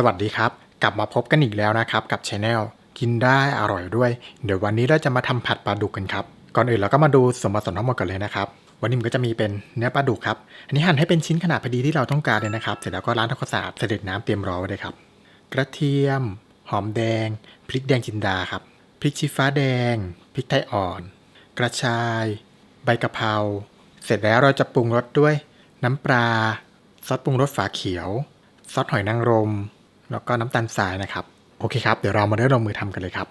สวัสดีครับ กลับมาพบกันอีกแล้วนะครับ กับช anel กินได้อร่อยด้วย เดี๋ยววันนี้เราจะมาทำผัดปลาดุกกันครับ ก่อนอื่นเราก็มาดูส่วนผสมทั้งหมดกันเลยนะครับ วันนี้มันก็จะมีเป็นเนื้อปลาดุกครับ อันนี้หั่นให้เป็นชิ้นขนาดพอดีที่เราต้องการเลยนะครับ เสร็จแล้วก็ล้างทำความสะอาดเสด็จน้ำเตรียมรอไว้เลยครับ กระเทียม หอมแดง พริกแดงจินดาครับ พริกชี้ฟ้าแดง พริกไทยอ่อน กระชาย ใบกะเพรา เสร็จแล้วเราจะปรุงรสด้วย น้ำปลา ซอสปรุงรสฝาเขียว ซอสหอยนางรม แล้วก็น้ำตาลทรายนะครับ โอเคครับ เดี๋ยวเรามาเริ่มลงมือทำกันเลยครับ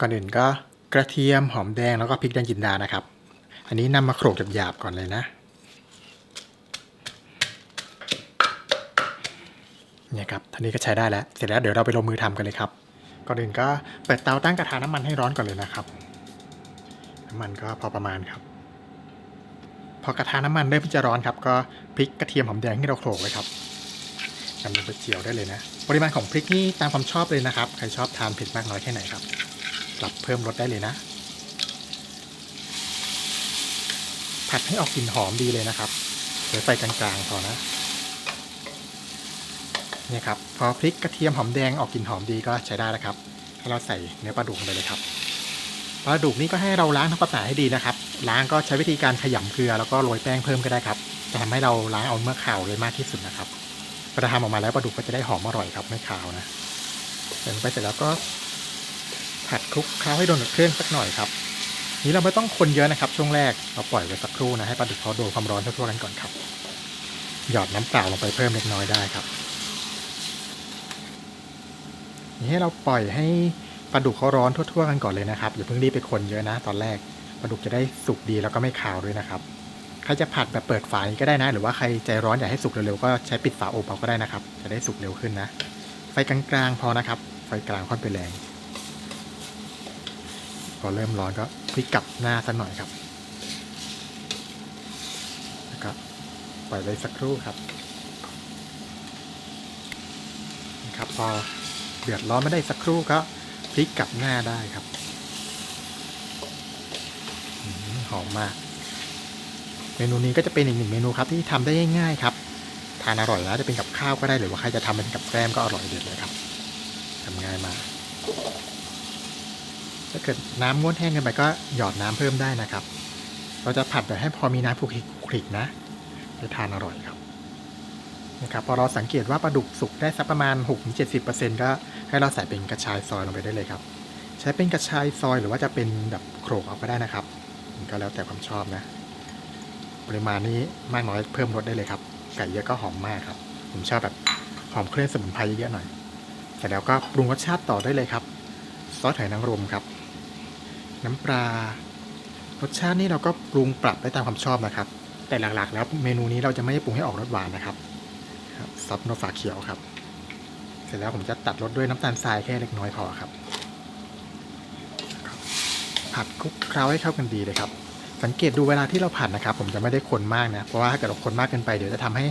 ก่อนอื่นก็กระเทียมหอมแดงแล้วก็พริกแดงจินดานะครับ อันนี้นำมาโขลกหยาบๆก่อนเลยนะ เนี่ยครับท่านี้ก็ใช้ได้แล้ว เสร็จแล้วเดี๋ยวเราไปลงมือทำกันเลยครับ ก่อนอื่นก็เปิดเตาตั้งกระทะน้ำมันให้ร้อนก่อนเลยนะครับ น้ำมันก็พอประมาณครับ พอกระทะน้ำมันเริ่มที่จะร้อนครับ ก็พริกกระเทียมหอมแดงที่เราโขลกไว้ครับ นำลงไปเจียวได้เลยนะ ปริมาณของพริกนี่ตามความชอบเลยนะครับ ใครชอบทานเผ็ดมากน้อยแค่ไหนครับปรับเพิ่มรสได้เลยนะ ผัดให้ออกกลิ่นหอมดีเลยนะครับเดี๋ยวไฟกลางๆพอนะเนี่ยครับพอพริกกระเทียมหอมแดงออกกลิ่นหอมดีก็ใช้ได้แล้วครับให้เราใส่เนื้อปลาดุกไปเลยครับปลาดุกนี่ก็ให้เราล้างทำความสะอาดให้ดีนะครับล้างก็ใช้วิธีการขยำเกลือแล้วก็โรยแป้งเพิ่มก็ได้ครับจะทำให้เราล้างเอาเมื่อข่าวเลยมากที่สุดนะครับ พอทำออกมาแล้วปลาดุกก็จะได้หอมอร่อยครับไม่ขาวนะเสร็จไปเสร็จแล้วก็ผัดคลุกเคล้าให้โดนกับเครื่องสักหน่อยครับ นี้เราไม่ต้องคนเยอะนะครับ ช่วงแรกเราปล่อยไว้สักครู่นะให้ปลาดุกเขาโดนความร้อนทั่วๆกันก่อนครับ หยอดน้ำเปล่าลงไปเพิ่มเล็กน้อยได้ครับนี่ให้เราปล่อยให้ปลาดุกเขาร้อนทั่วๆกันก่อนเลยนะครับอย่าเพิ่งรีบไปคนเยอะนะ ตอนแรกปลาดุกจะได้สุกดีแล้วก็ไม่คาวด้วยนะครับ ครจะผัดแบบเปิดฝาก็ได้นะ หรือว่าใครใจร้อนอยากให้สุกเร็วๆก็ใช้ปิดฝาอบเอาก็ได้นะครับ จะได้สุกเร็วขึ้นนะ ไฟกลางๆพอนะครับ ไฟกลางค่อนไปแรง พอเริ่มร้อนก็พลิกกลับหน้าสักหน่อยครับแล้วก็ปล่อยไว้สักครู่ครับนะครับพอเดือดร้อนไม่ได้สักครู่ก็พลิกกลับหน้าได้ครับหอมมาก เมนูนี้ก็จะเป็นอีกหนึ่งเมนูครับที่ทำได้ง่ายๆครับทานอร่อยแล้วจะเป็นกับข้าวก็ได้หรือว่าใครจะทำเป็นกับแกล้มก็อร่อยเด็ดเลยครับทำง่ายมากถ้าเกิดน้ำงวดแห้งเกันไปก็หยอดน้ำเพิ่มได้นะครับ เราจะผัดแบบให้พอมีน้ำคลุกคลิกนะจะทานอร่อยครับนะครับพอเราสังเกตว่าปลาดุกสุกได้สักประมาณ 6-70%ก็ให้เราใส่เป็นกระชายซอยลงไปได้เลยครับ ใช้เป็นกระชายซอยหรือว่าจะเป็นแบบโขลกเอาก็ได้นะครับ ก็แล้วแต่ความชอบนะ ปริมาณนี้มากน้อยเพิ่มรสได้เลยครับ ไก่เยอะก็หอมมากครับ ผมชอบแบบหอมเครื่องสมุนไพรเยอะๆหน่อยเสร็จแล้วก็ปรุงรสชาติต่อได้เลยครับ ซอสหอยนางรมครับ น้ำปลารสชาตินี่เราก็ปรุงปรับได้ตามความชอบนะครับ แต่หลักๆ แล้วเมนูนี้เราจะไม่ได้ปรุงให้ออกรสหวานนะครับครับซอสโนฝาเขียวครับ เสร็จแล้วผมจะตัดรสด้วยน้ำตาลทรายแค่เล็กน้อยพอครับ ผัดคลุกเคล้าให้เข้ากันดีเลยครับ สังเกตดูเวลาที่เราผัดนะครับ ผมจะไม่ได้คนมากนะ เพราะว่าถ้าเกิดเราคนมากเกินไปเดี๋ยวจะทำให้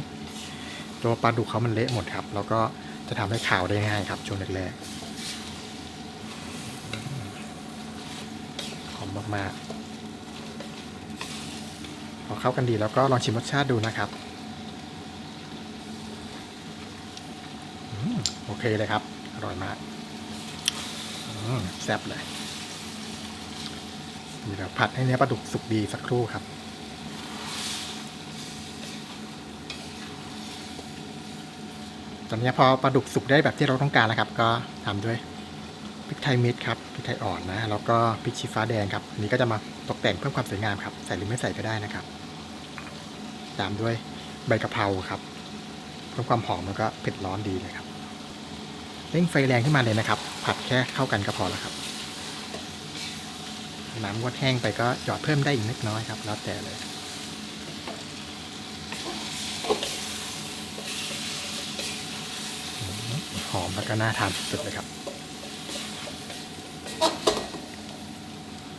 ตัวปลาดุกเขามันเละหมดครับ แล้วก็จะทำให้ขาวได้ง่ายครับช่วงแรกๆหอมมากๆพอเข้ากันดีแล้วก็ลองชิมรสชาติดูนะครับโอเคเลยครับ อร่อยมากมแซ่บเลย เดี๋ยวผัดให้เนื้อปลาดุกสุกดีสักครู่ครับ ตอนนี้พอปลาดุกสุกได้แบบที่เราต้องการแล้วครับ ก็ทำด้วยพริกไทยเม็ดครับพริกไทยอ่อนนะแล้วก็พริกชี้ฟ้าแดงครับอันนี้ก็จะมาตกแต่งเพิ่มความสวยงามครับ ใส่หรือไม่ใส่ก็ได้นะครับ ตามด้วยใบกะเพราครับเพิ่มความหอมแล้วก็เผ็ดร้อนดีเลยครับเร่งไฟแรงขึ้นมาเลยนะครับ ผัดแค่เข้ากันก็พอแล้วครับ น้ำงดแห้งไปก็หยอดเพิ่มได้อีกเล็กน้อยครับ แล้วแต่เลยหอมแล้วก็น่าทานสุดเลยครับ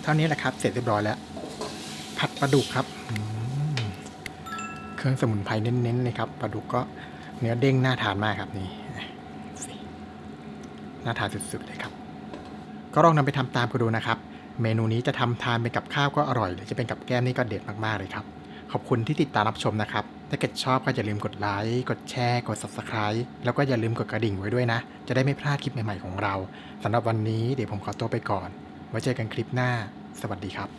เท่านี้แหละครับ เสร็จเรียบร้อยแล้ว ผัดปลาดุกครับ เครื่องสมุนไพรเน้นๆเลยครับปลาดุกก็เนื้อเด้งน่าทานมากครับนี่น่าทานสุดๆเลยครับ ก็ลองนำไปทำตามกันดูนะครับ เมนูนี้จะทำทานเป็นกับข้าวก็อร่อย หรือจะเป็นกับแก้มนี่ก็เด็ดมากๆเลยครับ ขอบคุณที่ติดตามรับชมนะครับ ถ้าเกิดชอบก็อย่าลืมกดไลค์ กดแชร์ กด Subscribe แล้วก็อย่าลืมกดกระดิ่งไว้ด้วยนะ จะได้ไม่พลาดคลิปใหม่ๆของเราสำหรับวันนี้เดี๋ยวผมขอตัวไปก่อนไว้เจอกันคลิปหน้า สวัสดีครับ